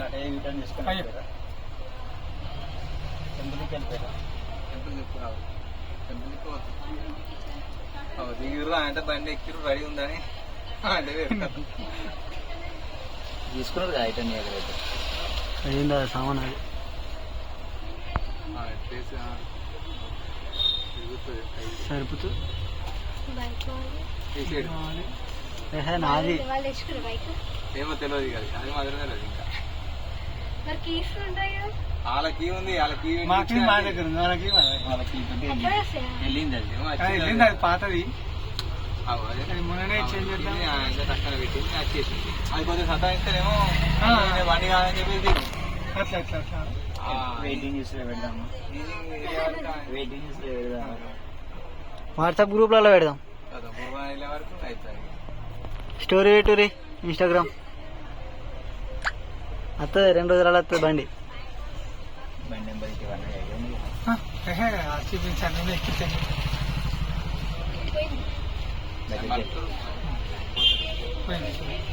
అటే యూటర్న్ చేసుకుని అయ్యో. వెళ్ళిపోయారా? టెంపుల్కి వెళ్ళిపోయారా? టెంపుల్ చెప్పుకున్నావు టెంపుల్ దిగురు అంటే బండి ఎక్కిరు రెడీ ఉందని. అంటే. తీసుకున్నారు కదా అయిందా సామాన్ అది. సరిపోతుంది నాది. వాళ్ళు తెచ్చుకున్నారు బైక్. ఏమో తెలియదు కదా అది. మాత్రం తెలియదు ఇంకా. వాళ్ళకి ఉంది వాళ్ళకి మాకి మా దగ్గర ఉంది. వాళ్ళకి వస్తాయా వెళ్ళింది అది. అది వెళ్ళింది అది పాతది. అదే. అది మొన్ననే చేంజ్ చేద్దాం. పక్కన పెట్టింది వచ్చేసింది అది కొంచెం సతాయిస్తేనేమో బండి కాదని చెప్పేసి దిగు. అట్లా అట్లా అట్లా. ఆ, వెయిటింగ్ చేసి పెడదాము వెయిటింగ్ చేసి పెడదాము వాట్సాప్ గ్రూప్లలో పెడదాం. స్టోరీ పెట్టురి ఇన్స్టాగ్రామ్. వస్తుంది రెండు రోజులలో వస్తుంది బండి. చూపించాను ఎక్కించండి పోయింది.